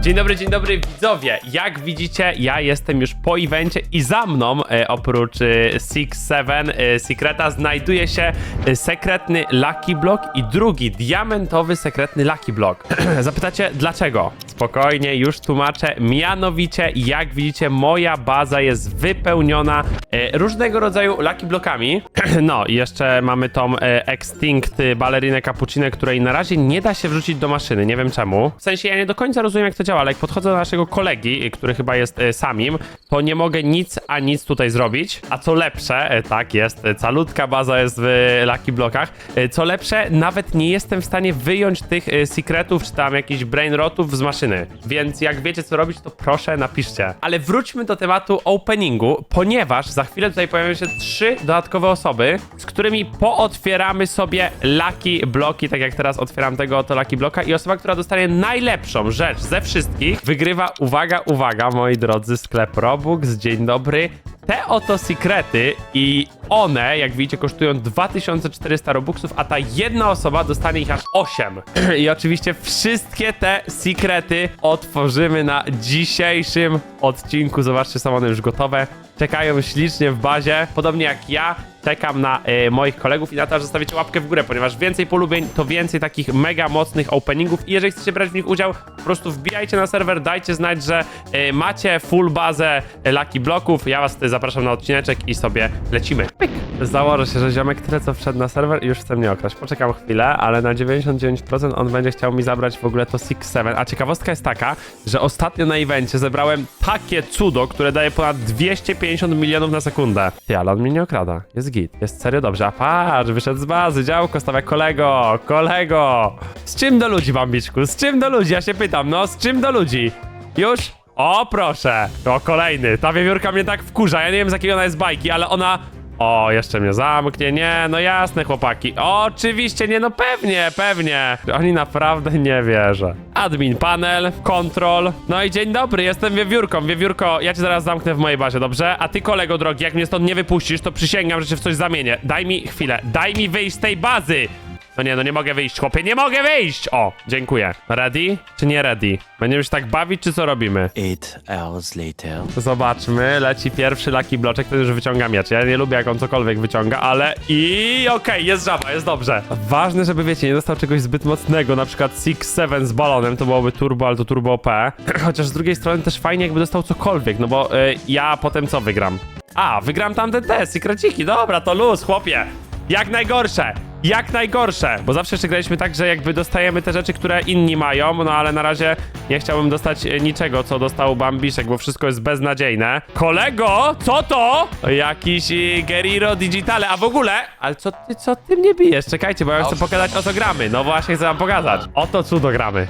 Dzień dobry, dzień dobry widzowie. Jak widzicie, ja jestem już po evencie i za mną, e, oprócz e, Six Seven e, Secreta, znajduje się e, sekretny Lucky Block i drugi diamentowy sekretny Lucky Block. Zapytacie dlaczego? Spokojnie, już tłumaczę. Mianowicie, jak widzicie, moja baza jest wypełniona e, różnego rodzaju Lucky Blockami. no i jeszcze mamy tą e, Extinct balerinę cappuccino, której na razie nie da się wrzucić do maszyny. Nie wiem czemu. W sensie ja nie do końca rozumiem, jak to działa, ale jak podchodzę do naszego kolegi, który chyba jest e, samim, to nie mogę nic a nic tutaj zrobić. A co lepsze, e, tak jest, e, calutka baza jest w e, Lucky Blockach. E, Co lepsze, nawet nie jestem w stanie wyjąć tych e, secretów czy tam jakichś brain rotów z maszyny. Więc jak wiecie co robić, to proszę napiszcie. Ale wróćmy do tematu openingu, ponieważ za chwilę tutaj pojawią się trzy dodatkowe osoby, z którymi pootwieramy sobie Lucky Bloki, tak jak teraz otwieram tego oto Lucky Bloka. I osoba, która dostanie najlepszą rzecz ze wszystkich, wygrywa, uwaga, uwaga, moi drodzy, sklep Robux, dzień dobry, te oto sekrety i one, jak widzicie, kosztują 2400 robuxów, a ta jedna osoba dostanie ich aż 8. I oczywiście wszystkie te sekrety otworzymy na dzisiejszym odcinku. Zobaczcie, są one już gotowe. Czekają ślicznie w bazie, podobnie jak ja. Czekam na e, moich kolegów i na to, że zostawicie łapkę w górę, ponieważ więcej polubień to więcej takich mega mocnych openingów i jeżeli chcecie brać w nich udział, po prostu wbijajcie na serwer, dajcie znać, że e, macie full bazę e, Lucky Bloków. Ja was tutaj zapraszam na odcineczek i sobie lecimy. Pyk. Założę się, że ziomek tyle co wszedł na serwer i już chce mnie okraść. Poczekam chwilę, ale na 99% on będzie chciał mi zabrać w ogóle to Six Seven. A ciekawostka jest taka, że ostatnio na evencie zebrałem takie cudo, które daje ponad 250 milionów na sekundę. Ty, ale on mnie nie okrada. Jest git. Jest serio dobrze. A patrz, wyszedł z bazy, działko stawia kolego, kolego. Z czym do ludzi, bambiczku? Z czym do ludzi? Ja się pytam, no, z czym do ludzi? Już? O, proszę. To kolejny. Ta wiewiórka mnie tak wkurza. Ja nie wiem, z jakiej ona jest bajki, ale ona... O, jeszcze mnie zamknie. Nie, no jasne, chłopaki. Oczywiście, nie, no pewnie, pewnie. Oni naprawdę nie wierzę. Admin panel, control. No i dzień dobry, jestem wiewiórką. Wiewiórko, ja cię zaraz zamknę w mojej bazie, dobrze? A ty, kolego drogi, jak mnie stąd nie wypuścisz, to przysięgam, że cię w coś zamienię. Daj mi chwilę, daj mi wyjść z tej bazy! No nie, no nie mogę wyjść, chłopie, nie mogę wyjść! O, dziękuję. Ready? Czy nie ready? Będziemy się tak bawić, czy co robimy? Eight hours later. Zobaczmy, leci pierwszy Lucky Bloczek, to już wyciąga miecz. Ja nie lubię, jak on cokolwiek wyciąga, ale i okej, jest żaba, jest dobrze. Ważne, żeby, wiecie, nie dostał czegoś zbyt mocnego, na przykład Six Seven z balonem, to byłoby turbo, ale to turbo OP. Chociaż z drugiej strony też fajnie, jakby dostał cokolwiek, no bo y, ja potem co wygram? A, wygram tamte te, sekreciki, dobra, to luz, chłopie. Jak najgorsze! Jak najgorsze! Bo zawsze jeszcze graliśmy tak, że jakby dostajemy te rzeczy, które inni mają, no ale na razie nie chciałbym dostać e, niczego, co dostał Bambiszek, bo wszystko jest beznadziejne. Kolego! Co to? Jakiś y, Geriro Digitale, a w ogóle... Ale co ty, co ty mnie bijesz? Czekajcie, bo ja chcę pokazać o co gramy. No właśnie chcę wam pokazać. Oto cudo gramy.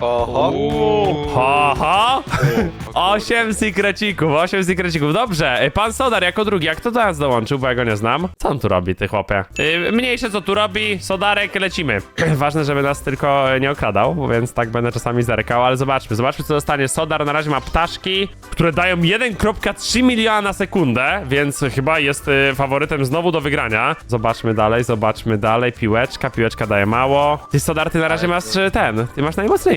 Oho. Ho, ho! Osiem sekrecików, osiem sekrecików. Dobrze, y, pan Sodar jako drugi, jak to do nas dołączył, bo ja go nie znam. Co on tu robi, ty chłopie? Yy, mniejsze co tu robi, Sodarek, lecimy. Ważne, żeby nas tylko nie okradał, więc tak będę czasami zerkał, ale zobaczmy, zobaczmy co dostanie. Sodar na razie ma ptaszki, które dają 1,3 miliona na sekundę, więc chyba jest y, faworytem znowu do wygrania. Zobaczmy dalej, zobaczmy dalej. Piłeczka, piłeczka daje mało. Ty Sodar, ty na razie masz y, ten, ty masz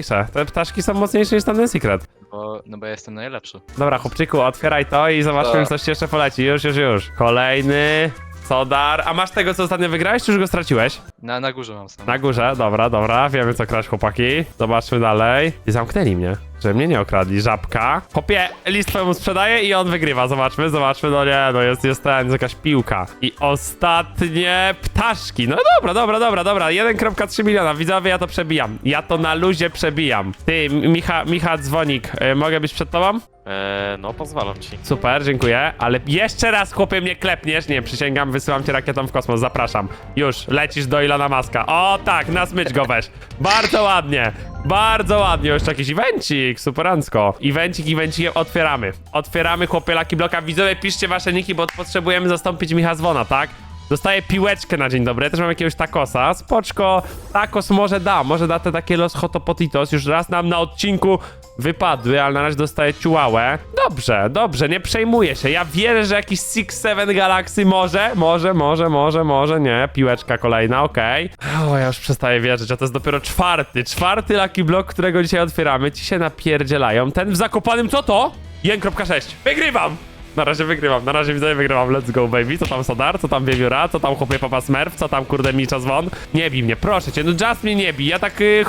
najmocniejsze. Te ptaszki są mocniejsze niż tamten secret. Bo, no bo ja jestem najlepszy. Dobra, chłopczyku, otwieraj to i zobaczmy, Tak. czy coś ci jeszcze poleci. Już, już, już. Kolejny. Sodar. A masz tego, co ostatnio wygrałeś, czy już go straciłeś? Na, na górze mam sam. Na górze, dobra, dobra. Wiemy, co kraść, chłopaki. Zobaczmy dalej. I zamknęli mnie. Że mnie nie okradli. Żabka. Chłopie, list twojemu sprzedaje i on wygrywa. Zobaczmy, zobaczmy. No nie, no jest, jest ten, jest jakaś piłka. I ostatnie ptaszki. No dobra, dobra, dobra, dobra. 1,3 miliona. Widzowie, ja to przebijam. Ja to na luzie przebijam. Ty, Micha, Micha Dzwonik, y, mogę być przed tobą? Eee, no pozwalam ci. Super, dziękuję, ale jeszcze raz chłopie mnie klepniesz. Nie, przysięgam, wysyłam cię rakietą w kosmos, zapraszam. Już, lecisz do Ilona Maska. O tak, na smycz go weź. Bardzo ładnie, bardzo ładnie. Jeszcze jakiś evencik, superancko. Evencik, evencik, otwieramy. Otwieramy chłopie Lucky Bloka. Widzowie, piszcie wasze niki, bo potrzebujemy zastąpić Micha Zwona, tak? Dostaję piłeczkę na dzień dobry. Ja też mam jakiegoś takosa. Spoczko. Takos może da. Może da te takie los hotopotitos. Już raz nam na odcinku wypadły, ale na razie dostaję ciułałę. Dobrze, dobrze, nie przejmuję się. Ja wierzę, że jakiś Six Seven Galaxy może, może, może, może, może, nie. Piłeczka kolejna, okej. O, ja już przestaję wierzyć, a to jest dopiero czwarty, czwarty Lucky Block, którego dzisiaj otwieramy. Ci się napierdzielają. Ten w Zakopanym, co to? 1.6. Wygrywam! Na razie wygrywam, na razie widzę, wygrywam. Let's go, baby. Co tam Sodar, co tam Wiewióra, co tam chłopie Papa Smurf, co tam kurde Micza Zwon? Nie bij mnie, proszę cię, no Just mnie nie bij, ja tak y,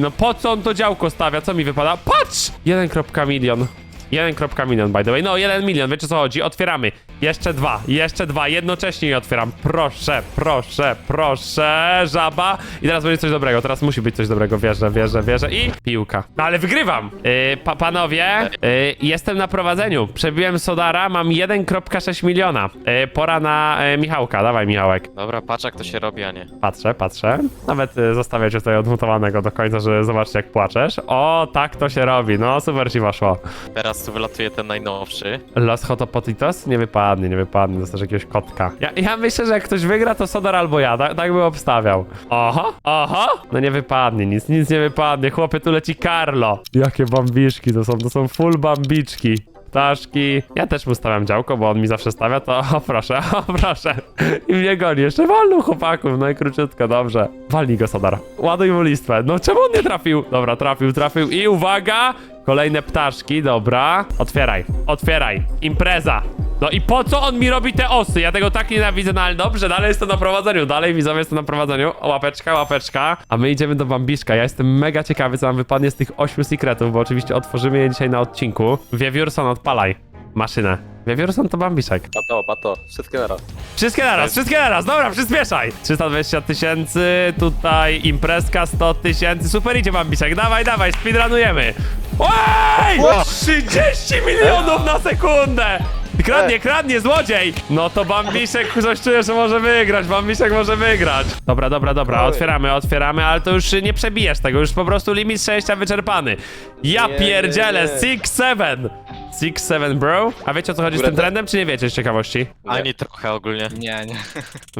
no po co on to działko stawia, co mi wypada? Patrz! 1 kropka milion. 1 kropka milion, by the way. No, 1 milion, wiecie co chodzi? Otwieramy. Jeszcze dwa, jeszcze dwa, jednocześnie je otwieram. Proszę, proszę, proszę, żaba. I teraz będzie coś dobrego, teraz musi być coś dobrego, wierzę, wierzę, wierzę. I piłka. No ale wygrywam. Yy, pa panowie, yy, jestem na prowadzeniu. Przebiłem Sodara, mam 1,6 miliona. Yy, pora na yy, Michałka, dawaj Michałek. Dobra, patrz jak to się robi, a nie. Patrzę, patrzę. Nawet y, zostawię cię tutaj odmutowanego do końca, żeby zobaczyć jak płaczesz. O, tak to się robi. No, super ci waszło. Teraz tu wylatuje ten najnowszy. Los Hotopotitos? Nie wypadnie, nie wypadnie, dostajesz jakiegoś kotka. Ja, ja myślę, że jak ktoś wygra, to Sodar albo ja, tak, tak bym obstawiał. Oho, oho! No nie wypadnie, nic, nic nie wypadnie. Chłopie, tu leci Carlo. Jakie bambiczki to są, to są full bambiczki. Ptaszki. Ja też mu stawiam działko, bo on mi zawsze stawia, to o proszę, o proszę. I mnie goni. Jeszcze walną chłopaków, no i króciutko, dobrze. Walnij go, Sodar. Ładuj mu listwę. No czemu on nie trafił? Dobra, trafił, trafił i uwaga! Kolejne ptaszki, dobra. Otwieraj, otwieraj. Impreza. No i po co on mi robi te osy? Ja tego tak nienawidzę, no ale dobrze, dalej jestem na prowadzeniu, dalej widzowie jestem na prowadzeniu. O, łapeczka, łapeczka. A my idziemy do Bambiszka. Ja jestem mega ciekawy, co nam wypadnie z tych ośmiu sekretów, bo oczywiście otworzymy je dzisiaj na odcinku. Wiewiórson, odpalaj maszynę. Wiewiórson to Bambiszek. Pato, pato, wszystkie naraz. Wszystkie naraz, wszystkie naraz, dobra, przyspieszaj! 320 tysięcy, tutaj imprezka 100 tysięcy, super idzie Bambisek, dawaj, dawaj, speedrunujemy! Oj! 30 milionów na sekundę! Kradnie, kradnie, złodziej! No to Bambisek coś czuje, że może wygrać, Bambisek może wygrać. Dobra, dobra, dobra, otwieramy, otwieramy, ale to już nie przebijesz tego, już po prostu limit szczęścia wyczerpany. Ja Nie, nie, pierdzielę, nie. 6-7! 6-7, bro. A wiecie o co chodzi z tym Góra- trendem, czy nie wiecie z ciekawości? Ani trochę ogólnie. Nie, nie.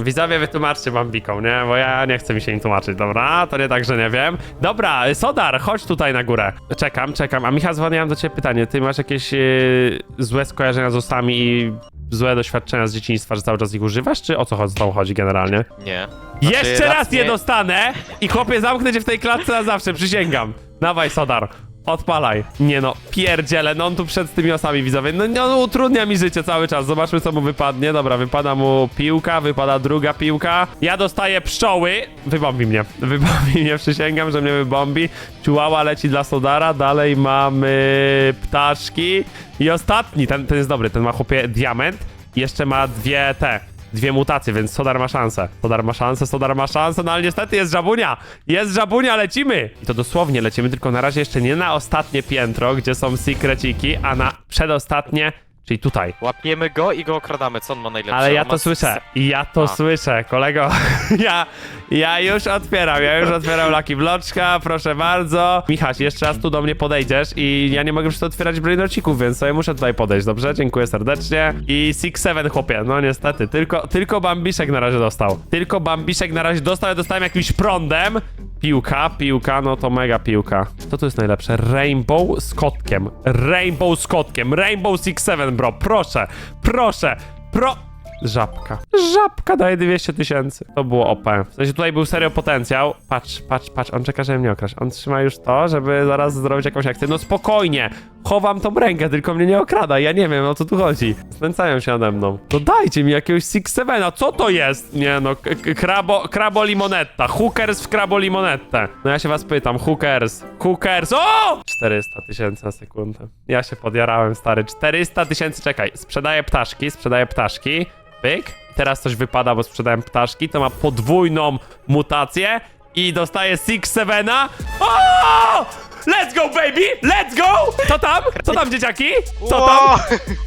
Widzowie, wytłumaczcie Bambiką, nie? Bo ja nie chcę mi się im tłumaczyć, dobra? To nie tak, że nie wiem. Dobra, Sodar, chodź tutaj na górę. Czekam, czekam. A Michał, dzwoniłem do ciebie pytanie. Ty masz jakieś yy, złe skojarzenia z ustami i złe doświadczenia z dzieciństwa, że cały czas ich używasz? Czy o co chodzi, co chodzi generalnie? Nie. Znaczy, Jeszcze raz je nie- dostanę i chłopie, zamknę cię w tej klatce na zawsze, przysięgam. Dawaj, Sodar. Odpalaj. Nie no, pierdziele, no on tu przed tymi osami widzowie. No, no utrudnia mi życie cały czas. Zobaczmy co mu wypadnie. Dobra, wypada mu piłka, wypada druga piłka. Ja dostaję pszczoły. Wybombi mnie. Wybombi mnie, przysięgam, że mnie wybombi. Ciułała leci dla Sodara. Dalej mamy ptaszki. I ostatni, ten, ten jest dobry, ten ma chłopie diament. Jeszcze ma dwie te. Dwie mutacje, więc Sodar ma szansę. Sodar ma szansę, Sodar ma szansę, no ale niestety jest żabunia. Jest żabunia, lecimy! I to dosłownie lecimy, tylko na razie jeszcze nie na ostatnie piętro, gdzie są secreciki, a na przedostatnie, czyli tutaj. Łapiemy go i go okradamy. Co on ma najlepsze? Ale ja On ma to słyszę. Ja to A. słyszę, kolego. ja, ja już otwieram, ja już otwieram Lucky Bloczka, proszę bardzo. Michaś, jeszcze raz tu do mnie podejdziesz i ja nie mogę już otwierać brainocików, więc sobie muszę tutaj podejść, dobrze? Dziękuję serdecznie. I Six Seven chłopie, no niestety, tylko, tylko Bambiszek na razie dostał. Tylko Bambiszek na razie dostał, ja dostałem jakimś prądem. Piłka, piłka, no to mega piłka. Co tu jest najlepsze? Rainbow z kotkiem. Rainbow z kotkiem. Rainbow Six Seven, bro. Proszę, proszę, pro... Żabka. Żabka daje 200 tysięcy. To było OP. W sensie tutaj był serio potencjał. Patrz, patrz, patrz, on czeka, żeby mnie okraść. On trzyma już to, żeby zaraz zrobić jakąś akcję. No spokojnie. Chowam tą rękę, tylko mnie nie okrada. Ja nie wiem, o co tu chodzi. Znęcają się nade mną. To dajcie mi jakiegoś Six Sevena. Co to jest? Nie no, krabo, krabo limonetta. Hookers w krabo limonetę. No ja się was pytam, hookers. Hookers. O! 400 tysięcy na sekundę. Ja się podjarałem, stary. 400 tysięcy, czekaj. Sprzedaję ptaszki, sprzedaję ptaszki. Pyk. Teraz coś wypada, bo sprzedałem ptaszki. To ma podwójną mutację. I dostaję Six Sevena. O! Let's go, baby! Let's go! Co tam? Co tam, dzieciaki? Co tam?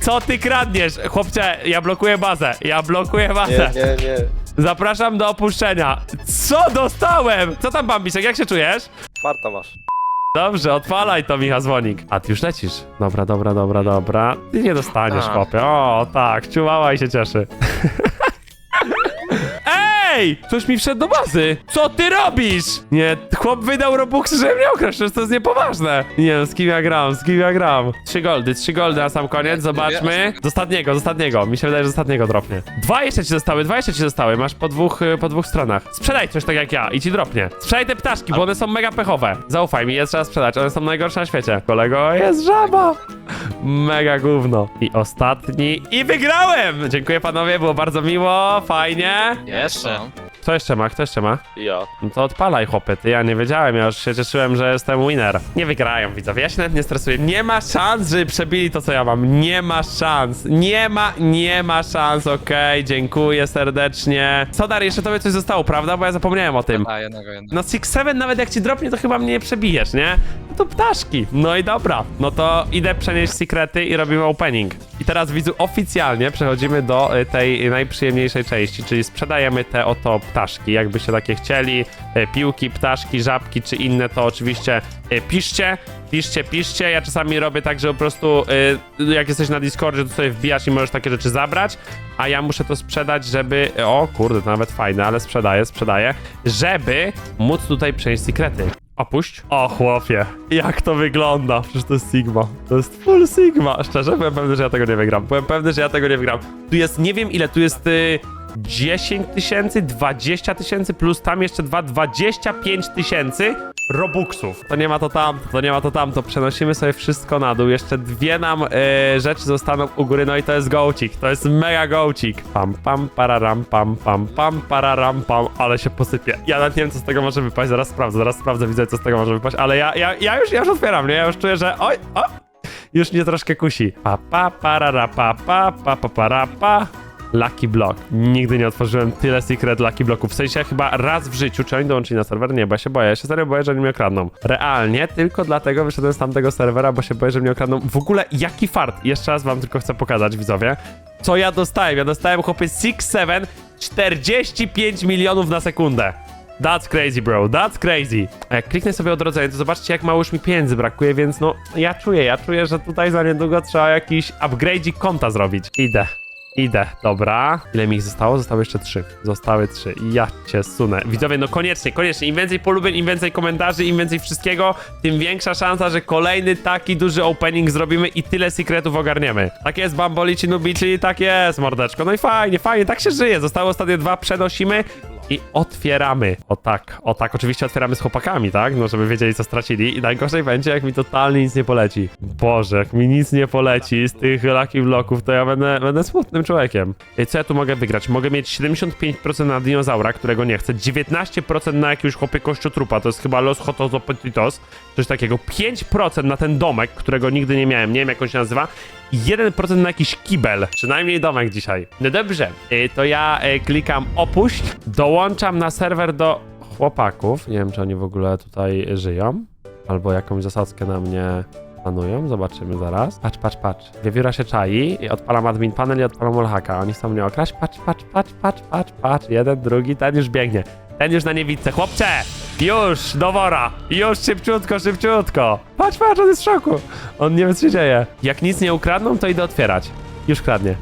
Co ty kradniesz? Chłopcze, ja blokuję bazę. Ja blokuję bazę. Nie, nie, nie. Zapraszam do opuszczenia. Co dostałem? Co tam, Bambisek? Jak się czujesz? Farta masz. Dobrze, odpalaj to, Micha Dzwonik. A ty już lecisz. Dobra, dobra, dobra, dobra. Ty nie dostaniesz, chłopie. O, tak, ciułała i się cieszy. Ej, ktoś mi wszedł do bazy. Co ty robisz? Nie, chłop wydał Robuxy, żeby mnie okraść, to jest niepoważne. Nie wiem, z kim ja gram, z kim ja gram. Trzy goldy, trzy goldy na sam koniec, zobaczmy. Z ostatniego, z ostatniego, mi się wydaje, że z ostatniego dropnie. Dwa jeszcze ci zostały, dwa jeszcze ci zostały, masz po dwóch, y, po dwóch stronach. Sprzedaj coś tak jak ja i ci dropnie. Sprzedaj te ptaszki, bo one są mega pechowe. Zaufaj mi, je trzeba sprzedać, one są najgorsze na świecie. Kolego, jest żaba. Mega gówno. I ostatni. I wygrałem! Dziękuję panowie, było bardzo miło, fajnie. Jeszcze. Kto jeszcze ma? Kto jeszcze ma? Ja. No to odpalaj chłopy, ty ja nie wiedziałem, ja już się cieszyłem, że jestem winner. Nie wygrają widzowie, ja się nawet nie stresuję. Nie ma szans, żeby przebili to co ja mam. Nie ma szans. Nie ma, nie ma szans, okej, dziękuję serdecznie. Sodar, jeszcze tobie coś zostało, prawda? Bo ja zapomniałem o tym. A, jednego, jednego. No Six Seven nawet jak ci dropnie, to chyba mnie nie przebijesz, nie? No to ptaszki. No i dobra, no to idę przenieść sekrety i robimy opening. Teraz widzu oficjalnie przechodzimy do y, tej najprzyjemniejszej części, czyli sprzedajemy te oto ptaszki. Jakbyście takie chcieli, y, piłki, ptaszki, żabki czy inne, to oczywiście y, piszcie. Piszcie, piszcie. Ja czasami robię tak, że po prostu y, jak jesteś na Discordzie, to sobie wbijasz i możesz takie rzeczy zabrać, a ja muszę to sprzedać, żeby... O kurde, to nawet fajne, ale sprzedaję, sprzedaję, żeby móc tutaj przenieść sekrety. Opuść. O chłopie, jak to wygląda? Przecież to jest Sigma. To jest full Sigma. Szczerze, byłem pewny, że ja tego nie wygram. Byłem pewny, że ja tego nie wygram. Tu jest, nie wiem ile, tu jest y, 10 tysięcy, 20 tysięcy, plus tam jeszcze dwa, 25 tysięcy Robuxów. To nie ma to tamto, to nie ma to tamto. Przenosimy sobie wszystko na dół. Jeszcze dwie nam y, rzeczy zostaną u góry, no i to jest gołcik. To jest mega gołcik. Pam, pam, pararam, pam, pam, pam, pararam, pam, ale się posypie. Ja nawet nie wiem, co z tego może wypaść. Zaraz sprawdzę, zaraz sprawdzę, widzę, co z tego może wypaść, ale ja, ja, ja już, ja już otwieram, nie? Ja już czuję, że oj, o, już mnie troszkę kusi. Pa, pa, parara, pa, pa, pa, pa, para, pa. Lucky Block. Nigdy nie otworzyłem tyle secret Lucky Blocków. W sensie chyba raz w życiu. Czy oni dołączyli na serwer? Nie, bo ja się boję. Ja się serio boję, że oni mnie okradną. Realnie tylko dlatego wyszedłem z tamtego serwera, bo się boję, że mnie okradną. W ogóle jaki fart. Jeszcze raz wam tylko chcę pokazać, widzowie. Co ja dostałem? Ja dostałem, chłopie, 6-7 45 milionów na sekundę. That's crazy, bro. That's crazy. A jak kliknę sobie odrodzenie, to zobaczcie, jak mało już mi pieniędzy brakuje, więc no, ja czuję, ja czuję, że tutaj za niedługo trzeba jakiś upgrade'ik konta zrobić. Idę. Idę, dobra. Ile mi ich zostało? Zostały jeszcze trzy. Zostały trzy. Ja cię sunę. Widzowie, no koniecznie, koniecznie. Im więcej polubień, im więcej komentarzy, im więcej wszystkiego, tym większa szansa, że kolejny taki duży opening zrobimy i tyle secretów ogarniemy. Tak jest, Bambolici Nubici, tak jest, mordeczko. No i fajnie, fajnie, tak się żyje. Zostały ostatnie dwa, przenosimy i otwieramy. O tak, o tak, oczywiście otwieramy z chłopakami, tak? No, żeby wiedzieli, co stracili. I najgorzej będzie, jak mi totalnie nic nie poleci. Boże, jak mi nic nie poleci z tych Lucky Blocków, to ja będę, będę smutnym człowiekiem. Ej, co ja tu mogę wygrać? Mogę mieć 75% na dinozaura, którego nie chcę, 19% na jakiegoś chłopie kościotrupa, to jest chyba Los Hotozopetitos, coś takiego, 5% na ten domek, którego nigdy nie miałem, nie wiem jak on się nazywa, i 1% na jakiś kibel. Przynajmniej domek dzisiaj. No dobrze, y, to ja y, klikam opuść, dołączam na serwer do chłopaków. Nie wiem, czy oni w ogóle tutaj żyją, albo jakąś zasadzkę na mnie planują. Zobaczymy zaraz. Patrz, patrz, patrz. Wiewióra się czai i odpalam admin panel i odpalam wallhacka. Oni chcą mnie okraść. Patrz, patrz, patrz, patrz, patrz, patrz. Jeden, drugi, ten już biegnie. Ten już na niewidce. Chłopcze! Już, do wora! Już szybciutko, szybciutko! Patrz, patrz, on jest w szoku! On nie wie, co się dzieje. Jak nic nie ukradną, to idę otwierać. Już kradnie.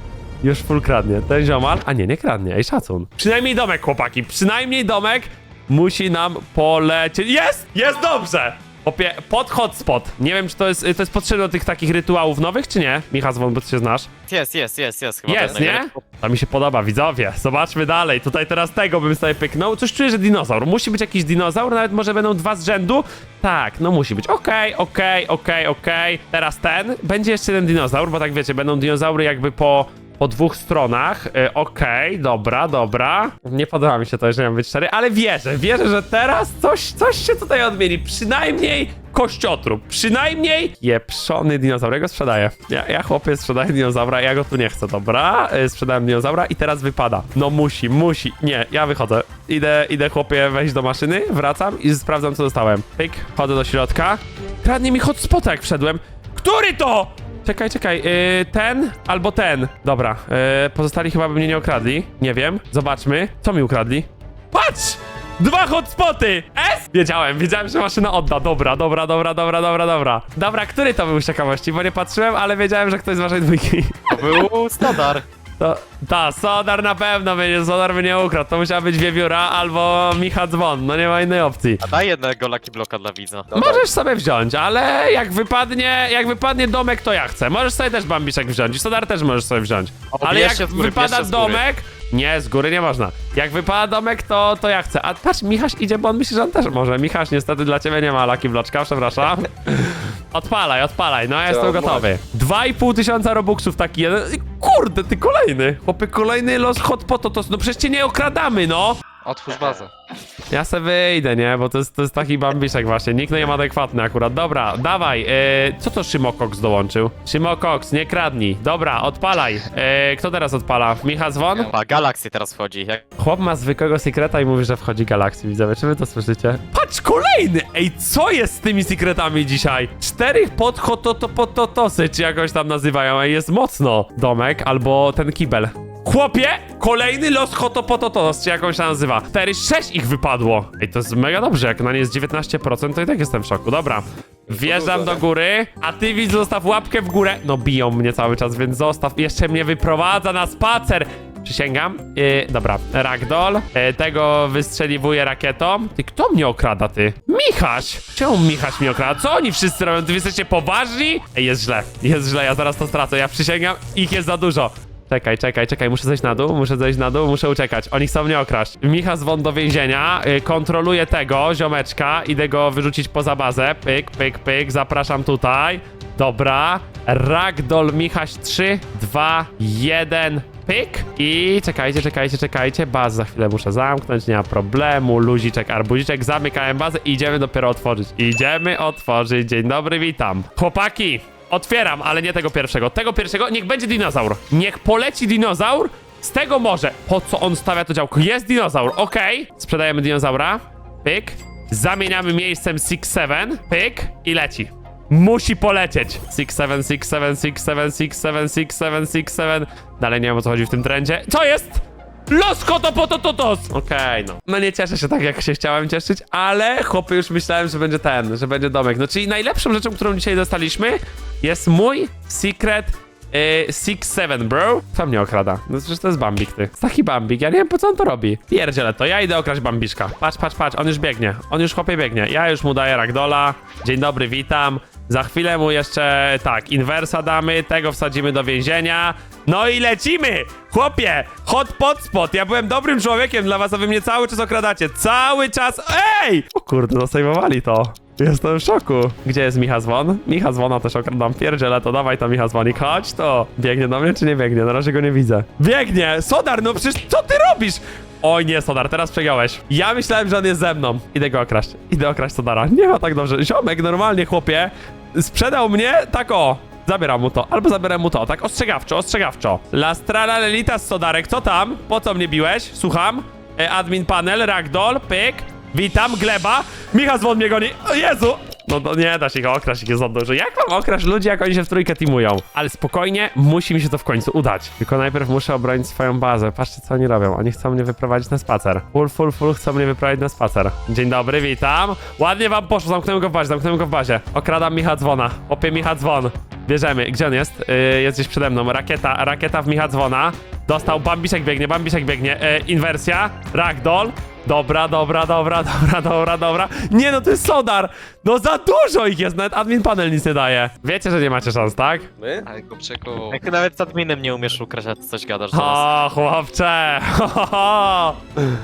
Już full kradnie. Ten ziomal... A nie, nie kradnie. Ej, szacun. Przynajmniej domek, chłopaki. Przynajmniej domek musi nam polecieć. Jest! Jest dobrze! Opie, pod hotspot. Nie wiem, czy to jest, to jest potrzebne do tych takich rytuałów nowych, czy nie? Michał, bo ty się znasz. Jest, jest, jest, jest. Chyba Jest, nie? To mi się podoba, widzowie. Zobaczmy dalej. Tutaj teraz tego bym sobie pyknął. Coś czuję, że dinozaur. Musi być jakiś dinozaur, nawet może będą dwa z rzędu. Tak, no musi być. Okej, okej, okej, okej. Teraz ten. Będzie jeszcze jeden dinozaur, bo tak wiecie, będą dinozaury jakby po, po dwóch stronach. E, okej, dobra, dobra. Nie podoba mi się to, że mam być szczery, ale wierzę, wierzę, że teraz coś, coś się tutaj odmieni. Przynajmniej kościotrup. Przynajmniej pieprzony dinozaur. Ja go sprzedaję. Ja, ja chłopie sprzedaję dinozaura, ja go tu nie chcę, dobra? Y, Sprzedałem dinozaura i teraz wypada. No musi, musi. Nie, ja wychodzę. Idę, idę chłopie wejść do maszyny, wracam i sprawdzam co dostałem. Pyk, chodzę do środka. Kradnie mi hotspota jak wszedłem. Który to? Czekaj, czekaj, yy, ten albo ten. Dobra, yy, pozostali chyba by mnie nie okradli. Nie wiem, zobaczmy. Co mi ukradli? Patrz! Dwa hotspoty! S? Wiedziałem, wiedziałem, że maszyna odda. Dobra, dobra, dobra, dobra, dobra, dobra. Dobra, który to był z ciekawości? Bo nie patrzyłem, ale wiedziałem, że ktoś z waszej dwójki. To był Stodar. To, ta, Sodar na pewno będzie, Sodar by nie ukradł. To musiała być Wiewióra albo Micha Dzwon, no nie ma innej opcji. A daj jednego Lucky Bloka dla widza. No Możesz sobie wziąć, ale jak wypadnie, jak wypadnie domek, to ja chcę. Możesz sobie też Bambiszek wziąć i Sodar też możesz sobie wziąć. O, Ale jak z góry, wypada z góry. domek... Nie, z góry nie można. Jak wypada domek, to, to ja chcę. A patrz, Michaś idzie, bo on myśli, że on też może. Michaś, niestety dla ciebie nie ma laki bloczka, przepraszam. Odpalaj, odpalaj, no ja jestem gotowy. 2,5 tysiąca robuxów taki jeden. Kurde, ty kolejny. Chłopie, kolejny los hot pototos. No przecież cię nie okradamy, no. Otwórz bazę. Ja se wyjdę, nie? Bo to jest, to jest taki bambiszek właśnie. Nikt nie ma adekwatny akurat. Dobra, dawaj. E, co to Szymokoks dołączył? Szymokoks, nie kradnij. Dobra, odpalaj. E, kto teraz odpala? Micha Zwon? A Galaxy teraz wchodzi. Jak... Chłop ma zwykłego sekreta i mówi, że wchodzi Galaxy. Widzowie, czy wy to słyszycie? Patrz, kolejny! Ej, co jest z tymi sekretami dzisiaj? Czterech podhototopototosy, czy jakoś tam nazywają. Ej, jest mocno. Domek albo ten kibel. Chłopie, kolejny los hotopototos, czy jakąś tam nazywa. 4, 6 ich wypadło. Ej, to jest mega dobrze, jak na nie jest 19%, to i tak jestem w szoku. Dobra. Wjeżdżam do góry, a ty widz zostaw łapkę w górę. No biją mnie cały czas, więc zostaw. Jeszcze mnie wyprowadza na spacer. Przysięgam. Yy, dobra, ragdoll. Yy, tego wystrzeliwuję rakietą. Ty, kto mnie okrada, ty? Michaś! Czemu Michaś mnie okrada? Co oni wszyscy robią? Ty jesteście poważni? Ej, jest źle. Jest źle, ja zaraz to stracę. Ja przysięgam, ich jest za dużo. Czekaj, czekaj, czekaj, muszę zejść na dół, muszę zejść na dół, muszę uciekać. Oni chcą mnie okraść. Micha zwon do więzienia, y, kontroluję tego ziomeczka, idę go wyrzucić poza bazę. Pyk, pyk, pyk, zapraszam tutaj. Dobra. Ragdoll Michaś 3, 2, 1. Pyk i czekajcie, czekajcie, czekajcie. Bazę za chwilę muszę zamknąć, nie ma problemu. Luziczek, arbuziczek, zamykałem bazę i idziemy dopiero otworzyć. Idziemy otworzyć. Dzień dobry, witam. Chłopaki, otwieram, ale nie tego pierwszego. Tego pierwszego, niech będzie dinozaur. Niech poleci dinozaur z tego może. Po co on stawia to działko? Jest dinozaur, okej. Sprzedajemy dinozaura. Pyk. Zamieniamy miejscem 6-7. Pyk i leci. Musi polecieć. 6-7, 6-7, 6-7, 6-7, 6-7, 6-7. Dalej nie wiem o co chodzi w tym trendzie. Co jest? Losko to po to to! Okej, no. No nie cieszę się tak, jak się chciałem cieszyć, ale chłopy już myślałem, że będzie ten, że będzie domek. No czyli najlepszą rzeczą, którą dzisiaj dostaliśmy, jest mój secret Yy, 6-7, bro. Kto mnie okrada? No przecież to jest Bambik, ty. Taki Bambik, ja nie wiem po co on to robi. Pierdziele to, ja idę okraść Bambiszka. Patrz, patrz, patrz, on już biegnie. On już chłopie biegnie. Ja już mu daję ragdola. Dzień dobry, witam. Za chwilę mu jeszcze, tak, inwersa damy, tego wsadzimy do więzienia. No i lecimy! Chłopie, hot pot spot. Ja byłem dobrym człowiekiem dla was, a wy mnie cały czas okradacie. Cały czas. Ej! O kurde, zasejmowali to. Jestem w szoku. Gdzie jest Micha Zwon? Micha Zwona też okradam. Pierdziele, to dawaj to Micha Zwonik. Chodź to. Biegnie do mnie czy nie biegnie? Na razie go nie widzę. Biegnie! Sodar, no przecież co ty robisz? Oj nie, Sodar, teraz przegiąłeś. Ja myślałem, że on jest ze mną. Idę go okraść. Idę okraść Sodara. Nie ma tak dobrze. Ziomek normalnie, chłopie, sprzedał mnie tak o. Zabieram mu to, albo zabieram mu to, tak ostrzegawczo, ostrzegawczo. Lastrala Lelita Sodarek, co tam? Po co mnie biłeś? Słucham. E, admin panel, ragdoll, pyk. Witam, gleba. Michał Zwon mnie goni. O Jezu! No to nie da się go okraść, jak jest za dużo. Jak mam okraść ludzi, jak oni się w trójkę teamują? Ale spokojnie, musi mi się to w końcu udać. Tylko najpierw muszę obronić swoją bazę. Patrzcie, co oni robią. Oni chcą mnie wyprowadzić na spacer. Full, full, full chcą mnie wyprowadzić na spacer. Dzień dobry, witam. Ładnie wam poszło, zamknąłem go w bazie, zamknąłem go w bazie. Okradam Micha Dzwona. Opie Micha Dzwon. Bierzemy. Gdzie on jest? Yy, jest gdzieś przede mną. Rakieta, rakieta w Micha Dzwona. Dostał, Bambisek biegnie, Bambisek biegnie. Yy, inwersja, ragdoll. Dobra, dobra, dobra, dobra, dobra, dobra. Nie no, to jest Sodar! No za dużo ich jest, nawet admin panel nic nie daje. Wiecie, że nie macie szans, tak? My? Ale Gobczyku, Jak ty nawet z adminem nie umiesz ukraść, a ty coś gadasz teraz. O, chłopcze! Ho, ho, ho.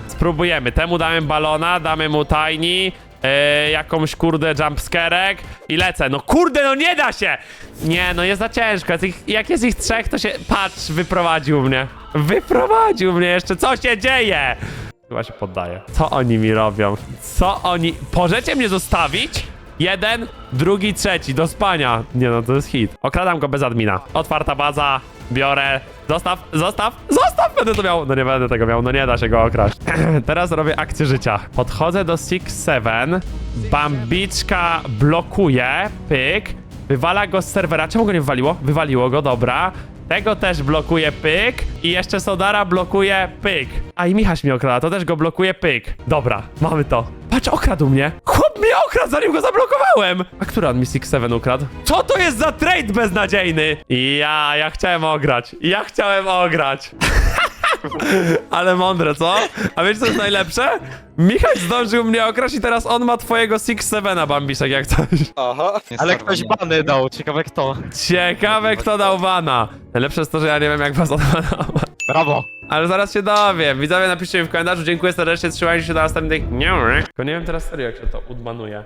Spróbujemy. Temu damy balona, damy mu tiny, e, jakąś kurde jumpscarek i lecę. No kurde, no nie da się! Nie, no jest za ciężko. Jak ich- Jak jest ich trzech, to się... Patrz, wyprowadził mnie. Wyprowadził mnie jeszcze. Co się dzieje? Chyba się poddaję. Co oni mi robią? Co oni... Możecie mnie zostawić? Jeden, drugi, trzeci, do spania. Nie no, to jest hit. Okradam go bez admina. Otwarta baza, biorę. Zostaw, zostaw, zostaw! Będę to miał. No nie będę tego miał, no nie da się go okraść. Teraz robię akcję życia. Podchodzę do 6-7. Bambiczka blokuje. Pyk. Wywala go z serwera. Czemu go nie wywaliło? Wywaliło go, dobra. Tego też blokuje pyk. I jeszcze Sodara blokuje pyk. A i Michaś mnie okrada, to też go blokuje pyk. Dobra, mamy to. Patrz, okradł mnie. Chłop mnie okradł, zanim go zablokowałem. A który on mi 6-7 ukradł? Co to jest za trade beznadziejny? Ja, ja chciałem ograć. Ja chciałem ograć. Ale mądre, co? A wiecie co jest najlepsze? Michał zdążył mnie okraść i teraz on ma twojego 6-7 Bambisek jak coś. Aha. Nie Ale ktoś nie bany dał, ciekawe kto. Ciekawe kto dał bana. Najlepsze jest to, że ja nie wiem jak was odbanować. Brawo! Ale zaraz się dowiem. Widzowie napiszcie mi w komentarzu. Dziękuję serdecznie, trzymajcie się do następnych. Nie, Tylko nie wiem teraz serio jak się to udmanuje.